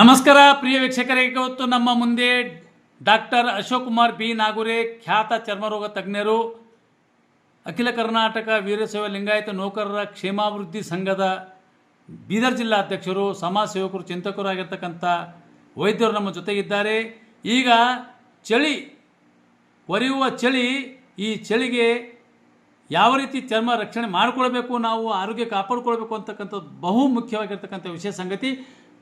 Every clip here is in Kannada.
ನಮಸ್ಕಾರ, ಪ್ರಿಯ ವೀಕ್ಷಕರೇ. ಇವತ್ತು ನಮ್ಮ ಮುಂದೆ ಡಾಕ್ಟರ್ ಅಶೋಕ್ ಕುಮಾರ್ ಬಿ. ನಾಗೂರೆ, ಖ್ಯಾತ ಚರ್ಮರೋಗ ತಜ್ಞರು, ಅಖಿಲ ಕರ್ನಾಟಕ ವೀರಶೈವ ಲಿಂಗಾಯತ ನೌಕರರ ಕ್ಷೇಮಾಭಿವೃದ್ಧಿ ಸಂಘದ ಬೀದರ್ ಜಿಲ್ಲಾ ಅಧ್ಯಕ್ಷರು, ಸಮಾಜ ಸೇವಕರು, ಚಿಂತಕರು ಆಗಿರ್ತಕ್ಕಂಥ ವೈದ್ಯರು ನಮ್ಮ ಜೊತೆಗಿದ್ದಾರೆ. ಈಗ ಚಳಿ, ಒರೆಯುವ ಚಳಿ, ಈ ಚಳಿಗೆ ಯಾವ ರೀತಿ ಚರ್ಮ ರಕ್ಷಣೆ ಮಾಡಿಕೊಳ್ಬೇಕು, ನಾವು ಆರೋಗ್ಯ ಕಾಪಾಡಿಕೊಳ್ಬೇಕು ಅಂತಕ್ಕಂಥದ್ದು ಬಹು ಮುಖ್ಯವಾಗಿರ್ತಕ್ಕಂಥ ವಿಷಯ ಸಂಗತಿ.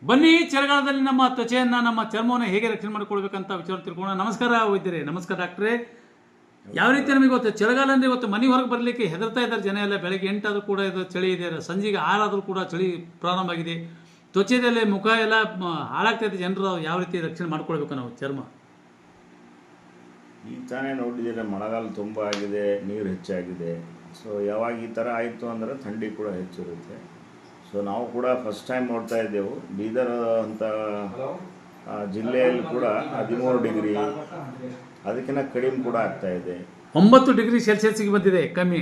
ಬನ್ನಿ, ಚಳಿಗಾಲದಲ್ಲಿ ನಮ್ಮ ತ್ವಚೆಯನ್ನು, ನಮ್ಮ ಚರ್ಮವನ್ನು ಹೇಗೆ ರಕ್ಷಣೆ ಮಾಡಿಕೊಳ್ಬೇಕಂತ ವಿಚಾರ ತಿಳ್ಕೊಳ್ಳೋಣ. ನಮಸ್ಕಾರ, ವೈದ್ಯರೇ. ನಮಸ್ಕಾರ, ಡಾಕ್ಟ್ರೆ. ಯಾವ ರೀತಿ ನಮಗೆ ಇವತ್ತು ಚಳಿಗಾಲ ಅಂದರೆ ಇವತ್ತು ಮನೆ ಹೊರಗೆ ಬರಲಿಕ್ಕೆ ಹೆದರ್ತಾ ಇದ್ದಾರೆ ಜನ ಎಲ್ಲ? ಬೆಳಗ್ಗೆ ಎಂಟಾದರೂ ಕೂಡ ಇದು ಚಳಿ ಇದೆ. ಸಂಜೆಗೆ ಆರಾದರೂ ಕೂಡ ಚಳಿ ಪ್ರಾರಂಭ ಆಗಿದೆ. ತ್ವಚೆದಲ್ಲಿ ಮುಖ ಎಲ್ಲ ಹಾಳಾಗ್ತಾ ಇದೆ. ಜನರು ಯಾವ ರೀತಿ ರಕ್ಷಣೆ ಮಾಡ್ಕೊಳ್ಬೇಕು ನಾವು? ಚರ್ಮ. ಈ ತಾನೇ ನೋಡಿದ್ದೀರ, ಮಳೆಗಾಲ ತುಂಬ ಆಗಿದೆ, ನೀರು ಹೆಚ್ಚಾಗಿದೆ. ಸೊ ಯಾವಾಗ ಈ ಥರ ಆಯಿತು ಅಂದರೆ ಥಂಡಿ ಕೂಡ ಹೆಚ್ಚಿರುತ್ತೆ. ಸೊ ನಾವು ಕೂಡ ಫಸ್ಟ್ ಟೈಮ್ ನೋಡ್ತಾ ಇದ್ದೆವು. ಬೀದರ್ ಅಂತ ಆ, ಜಿಲ್ಲೆಯಲ್ಲಿ ಕೂಡ ಹದಿಮೂರು ಡಿಗ್ರಿ ಅದಕ್ಕಿಂತ ಕಡಿಮೆ ಕೂಡ ಆಗ್ತಾ ಇದೆ. ಒಂಬತ್ತು ಡಿಗ್ರಿ ಸೆಲ್ಸಿಯಸ್ಗೆ ಬಂದಿದೆ ಕಮ್ಮಿ.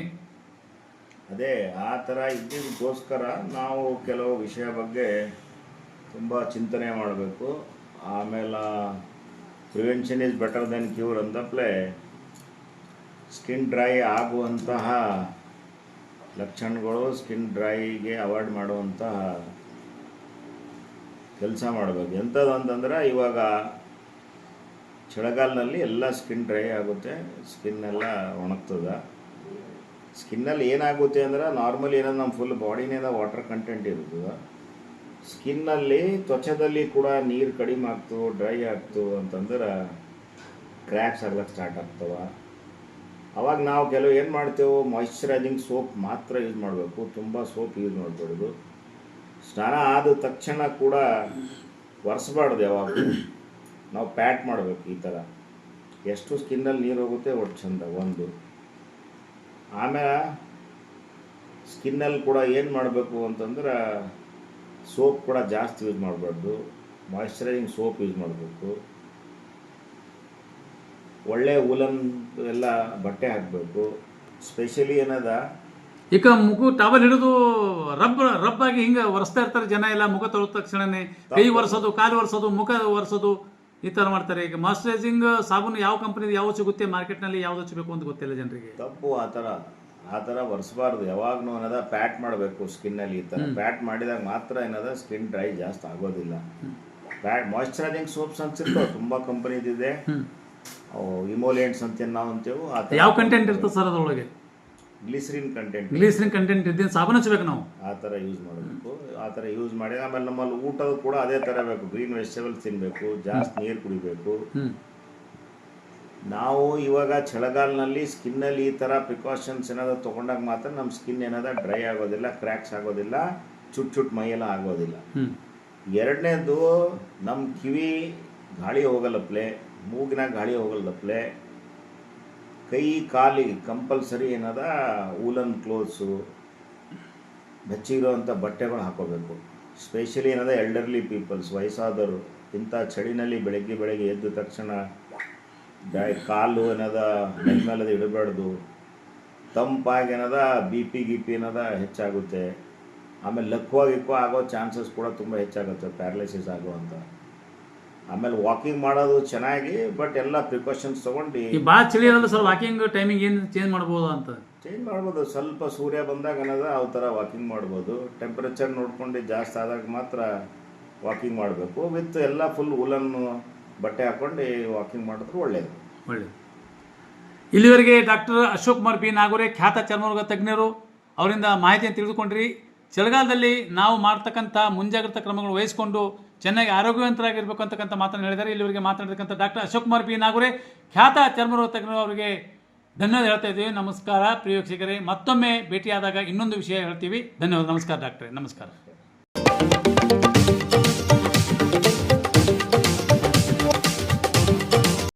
ಅದೇ ಆ ಥರ ಇದ್ದಿದ್ದಕ್ಕೋಸ್ಕರ ನಾವು ಕೆಲವು ವಿಷಯ ಬಗ್ಗೆ ತುಂಬ ಚಿಂತನೆ ಮಾಡಬೇಕು. ಆಮೇಲೆ prevention is better than cure ಅಂದಪ್ಲೆ skin dry ಆಗುವಂತಹ ಲಕ್ಷಣಗಳು ಸ್ಕಿನ್ ಡ್ರೈಗೆ ಅವಾಯ್ಡ್ ಮಾಡುವಂತಹ ಕೆಲಸ ಮಾಡಬೇಕು. ಎಂಥದ್ದು ಅಂತಂದ್ರೆ ಇವಾಗ ಚಳಿಗಾಲದಲ್ಲಿ ಎಲ್ಲ ಸ್ಕಿನ್ ಡ್ರೈ ಆಗುತ್ತೆ ಸ್ಕಿನ್ ಎಲ್ಲ ಒಣಗ್ತದೆ. ಸ್ಕಿನ್ನಲ್ಲಿ ಏನಾಗುತ್ತೆ ಅಂದ್ರೆ ನಾರ್ಮಲಿ ಏನಂದ್ರೆ ನಮ್ಮ ಫುಲ್ ಬಾಡಿನೇದ ವಾಟರ್ ಕಂಟೆಂಟ್ ಇರ್ತದೆ. ಸ್ಕಿನ್ನಲ್ಲಿ ತ್ವಚದಲ್ಲಿ ಕೂಡ ನೀರು ಕಡಿಮೆ ಆಗ್ತು ಡ್ರೈ ಆಗ್ತು ಅಂತಂದ್ರೆ ಕ್ರ್ಯಾಕ್ಸ್ ಆಗ್ಲಿಕ್ಕೆ ಸ್ಟಾರ್ಟ್ ಆಗ್ತವೆ. ಅವಾಗ ನಾವು ಕೆಲವು ಏನು ಮಾಡ್ತೇವೆ ಮಾಯಿಶ್ಚರೈಸಿಂಗ್ ಸೋಪ್ ಮಾತ್ರ ಯೂಸ್ ಮಾಡಬೇಕು. ತುಂಬ ಸೋಪ್ ಯೂಸ್ ಮಾಡಬಾರ್ದು. ಸ್ನಾನ ಆದ ತಕ್ಷಣ ಕೂಡ ಒರೆಸ್ಬಾರ್ದು ಯಾವಾಗ ನಾವು ಪ್ಯಾಟ್ ಮಾಡಬೇಕು ಈ ಥರ ಎಷ್ಟು ಸ್ಕಿನ್ನಲ್ಲಿ ನೀರು ಹೋಗುತ್ತೆ ಒಟ್ಟು ಚಂದ, ಒಂದು. ಆಮೇಲೆ ಸ್ಕಿನ್ನಲ್ಲಿ ಕೂಡ ಏನು ಮಾಡಬೇಕು ಅಂತಂದ್ರೆ ಸೋಪ್ ಕೂಡ ಜಾಸ್ತಿ ಯೂಸ್ ಮಾಡಬಾರ್ದು. ಮಾಯಿಶ್ಚರೈಸಿಂಗ್ ಸೋಪ್ ಯೂಸ್ ಮಾಡಬೇಕು. ಒಳ್ಳೆ ಉಲನ್ ಎಲ್ಲ ಬಟ್ಟೆ ಹಾಕಬೇಕು. ಸ್ಪೆಷಲಿ ಏನದ? ಈಗ ಮುಖ ಟವಲ್ ಹಿಡಿದು ರಬ್ ರಬ್ ಆಗಿ ಹಿಂಗೆ ಒರೆಸ್ತಾ ಇರ್ತಾರೆ ಜನ ಎಲ್ಲ ಮುಖ ತೊಳೆದ ತಕ್ಷಣನೇ. ಕೈ ಒರೆಸೋದು ಕಾಲು ಒರೆಸೋದು ಮುಖ ಒರೆಸೋದು ಈ ಥರ ಮಾಡ್ತಾರೆ. ಈಗ ಮಾಯಿಶ್ಚರೈಸಿಂಗ್ ಸಾಬೂನು ಯಾವ ಕಂಪನಿ ಯಾವ್ದು ಸಿಗುತ್ತೆ ಮಾರ್ಕೆಟ್ನಲ್ಲಿ ಯಾವ್ದು ಹಚ್ಚಬೇಕು ಅಂತ ಗೊತ್ತಿಲ್ಲ ಜನರಿಗೆ. ತಪ್ಪು ಆ ಥರ ಆ ಥರ ಒರೆಸ್ಬಾರ್ದು. ಯಾವಾಗಲೂ ಏನದ? ಪ್ಯಾಟ್ ಮಾಡಬೇಕು ಸ್ಕಿನ್ನಲ್ಲಿ ಈ ಥರ ಪ್ಯಾಟ್ ಮಾಡಿದಾಗ ಮಾತ್ರ ಏನದ? ಸ್ಕಿನ್ ಡ್ರೈ ಜಾಸ್ತಿ ಆಗೋದಿಲ್ಲ. ಪ್ಯಾಟ್ ಮಾಯಿಶ್ಚರೈಸಿಂಗ್ ಸೋಪ್ಸ್ ಅಂತ ತುಂಬಾ ತುಂಬ ಕಂಪನಿದಿದೆ ಇಮೋಲಿಯಂಟ್ಸ್ ಅಂತ ನಾವು ಅಂತೇವು ಯಾವ ಕಂಟೆಂಟ್ ಇರ್ತದೆ ಸರ್ ಅದರೊಳಗೆ? ಗ್ಲಿಸರಿನ್ ಕಂಟೆಂಟ್ ಗ್ಲಿಸರಿನ್ ಕಂಟೆಂಟ್ ಇದ್ದೀನಿ ಸಾಬೂನು ಹಚ್ಚಬೇಕು ನಾವು. ಆ ಥರ ಯೂಸ್ ಮಾಡಬೇಕು. ಆ ಥರ ಯೂಸ್ ಮಾಡಿ ಆಮೇಲೆ ನಮ್ಮಲ್ಲಿ ಊಟದ ಕೂಡ ಅದೇ ಥರ ಬೇಕು. ಗ್ರೀನ್ ವೆಜಿಟೇಬಲ್ಸ್ ತಿನ್ನಬೇಕು ಜಾಸ್ತಿ ನೀರು ಕುಡಿಬೇಕು. ನಾವು ಇವಾಗ ಚಳಿಗಾಲನಲ್ಲಿ ಸ್ಕಿನ್ನಲ್ಲಿ ಈ ಥರ ಪ್ರಿಕಾಷನ್ಸ್ ಏನಾದರೂ ತೊಗೊಂಡಾಗ ಮಾತ್ರ ನಮ್ಮ ಸ್ಕಿನ್ ಏನಾದರೂ ಡ್ರೈ ಆಗೋದಿಲ್ಲ ಕ್ರ್ಯಾಕ್ಸ್ ಆಗೋದಿಲ್ಲ ಚುಟ್ ಚುಟ್ ಮೈಯೆಲ್ಲ ಆಗೋದಿಲ್ಲ. ಎರಡನೇದು ನಮ್ಮ ಕಿವಿ ಗಾಳಿ ಹೋಗಲ್ಲಪ್ಲೆ ಮೂಗಿನಾಗ ಗಾಳಿ ಹೋಗಲ್ಲಪ್ಲೆ ಕೈ ಕಾಲಿಗೆ ಕಂಪಲ್ಸರಿ ಏನದ? ಊಲನ್ ಕ್ಲೋತ್ಸು ಬೆಚ್ಚಿರೋವಂಥ ಬಟ್ಟೆಗಳು ಹಾಕೋಬೇಕು. ಸ್ಪೆಷಲಿ ಏನದ? ಎಲ್ಡರ್ಲಿ ಪೀಪಲ್ಸ್ ವಯಸ್ಸಾದವರು. ಇಂಥ ಚಳಿನಲ್ಲಿ ಬೆಳಗ್ಗೆ ಬೆಳಗ್ಗೆ ಎದ್ದ ತಕ್ಷಣ ಕಾಲು ಏನದ? ಮೇಲದ ಇಡಬಾರ್ದು. ತಂಪಾಗಿ ಏನದ? ಬಿ ಪಿ ಗಿ ಪಿ ಏನದ? ಹೆಚ್ಚಾಗುತ್ತೆ. ಆಮೇಲೆ ಲಕ್ವ ಗಿಕ್ವ ಆಗೋ ಚಾನ್ಸಸ್ ಕೂಡ ತುಂಬ ಹೆಚ್ಚಾಗುತ್ತೆ ಪ್ಯಾರಲೈಸಿಸ್ ಆಗುವಂಥ ಆಮೇಲೆ ವಾಕಿಂಗ್ ಮಾಡೋದು ಚೆನ್ನಾಗಿ ಬಟ್ ಎಲ್ಲ ಪ್ರಿಕಾಷನ್ಸ್ ತಗೊಂಡು ಈ ಭಾಳ ಚಳಿ ಇರಲ್ಲ ಸರ್ ವಾಕಿಂಗ್ ಟೈಮಿಂಗ್ ಏನು ಚೇಂಜ್ ಮಾಡ್ಬೋದು ಅಂತ? ಚೇಂಜ್ ಮಾಡ್ಬೋದು. ಸ್ವಲ್ಪ ಸೂರ್ಯ ಬಂದಾಗ ಅನ್ನೋದು ಆ ಥರ ವಾಕಿಂಗ್ ಮಾಡ್ಬೋದು. ಟೆಂಪ್ರೇಚರ್ ನೋಡ್ಕೊಂಡು ಜಾಸ್ತಿ ಆದಾಗ ಮಾತ್ರ ವಾಕಿಂಗ್ ಮಾಡಬೇಕು. ವಿತ್ ಎಲ್ಲ ಫುಲ್ ಉಲನ್ ಬಟ್ಟೆ ಹಾಕ್ಕೊಂಡು ವಾಕಿಂಗ್ ಮಾಡಿದ್ರೆ ಒಳ್ಳೆಯದು ಒಳ್ಳೆಯದು ಇಲ್ಲಿವರೆಗೆ ಡಾಕ್ಟರ್ ಅಶೋಕ್ ಕುಮಾರ್ ಬಿ ನಾಗೋರೆ ಖ್ಯಾತ ಚರ್ಮರೋಗ ತಜ್ಞರು ಅವರಿಂದ ಮಾಹಿತಿಯನ್ನು ತಿಳಿದುಕೊಂಡ್ರಿ. ಚಳಿಗಾಲದಲ್ಲಿ ನಾವು ಮಾಡ್ತಕ್ಕಂಥ ಮುಂಜಾಗ್ರತಾ ಕ್ರಮಗಳು ವಹಿಸಿಕೊಂಡು ಚೆನ್ನಾಗಿ ಆರೋಗ್ಯವಂತರಾಗಿರ್ಬೇಕು ಅಂತಕ್ಕಂಥ ಮಾತನ್ನು ಹೇಳಿದ್ದಾರೆ. ಇಲ್ಲಿವರೆಗೆ ಮಾತನಾಡಿರ್ತಕ್ಕಂಥ ಡಾಕ್ಟರ್ ಅಶೋಕ್ ಕುಮಾರ್ ಬಿ. ನಾಗುರೆ, ಖ್ಯಾತ ಚರ್ಮರೋಗ ತಜ್ಞರು ಅವರಿಗೆ ಧನ್ಯವಾದ ಹೇಳ್ತಾ ಇದ್ದೀವಿ. ನಮಸ್ಕಾರ ಪ್ರಿಯ ವೀಕ್ಷಕರೇ. ಮತ್ತೊಮ್ಮೆ ಭೇಟಿಯಾದಾಗ ಇನ್ನೊಂದು ವಿಷಯ ಹೇಳ್ತೀವಿ. ಧನ್ಯವಾದ. ನಮಸ್ಕಾರ ಡಾಕ್ಟ್ರೆ. ನಮಸ್ಕಾರ.